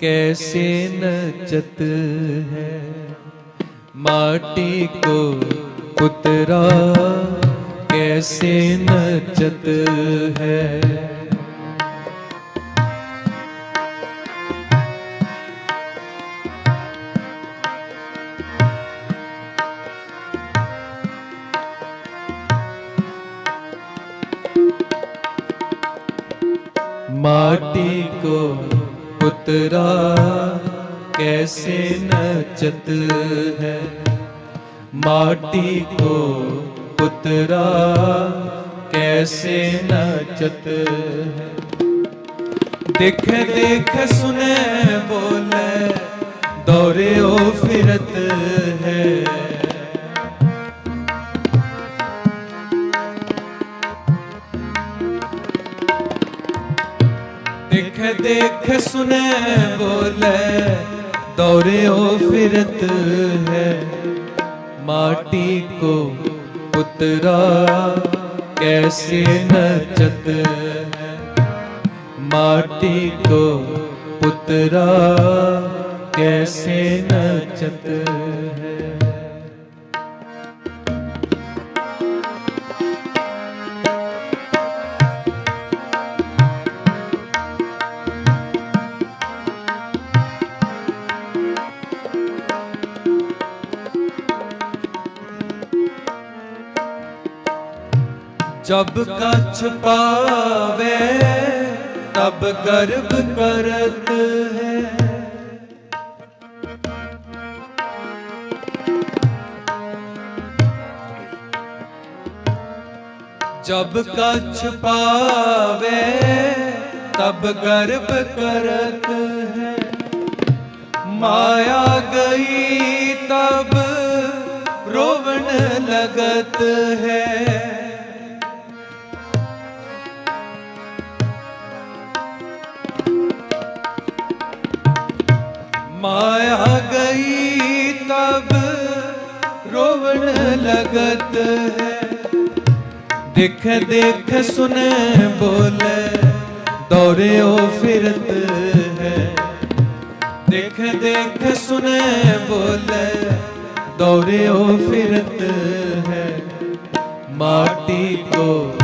कैसे नचत है? माटी को पुतरा कैसे नचत है? माटी को पुतरा, कैसे नचत है? माटी को पुतरा, कैसे नचत है? देख देख सुने बोले देख देख, सुने, बोले, दौरे ओ फिरत है। माटी को पुतरा कैसे नचत है? माटी को पुतरा कैसे नचत है? ਜਬ ਕਛ ਪਾਵੇ, ਤਬ ਗਰਭ ਕਰਤ ਹੈ। ਜਬ ਕਛ ਪਾਵੇ, ਤਬ ਗਰਭ ਕਰਤ ਹੈ। ਮਾਇਆ ਗਈ ਤਬ ਰੋਵਣ ਲਗਤ ਹੈ। ਮਾਇਆ ਗਈ ਤਬ ਰੋਵਣ ਲਗਤ ਹੈ। ਦੇਖ ਦੇਖ ਸੁਨ ਬੋਲੇ ਦੌਰਿਓ ਫਿਰਤ ਹੈ। ਦੇਖ ਦੇਖ ਸੁਨ ਬੋਲੇ ਦੌਰਿਓ ਫਿਰਤ ਹੈ। ਮਾਟੀ ਕੋ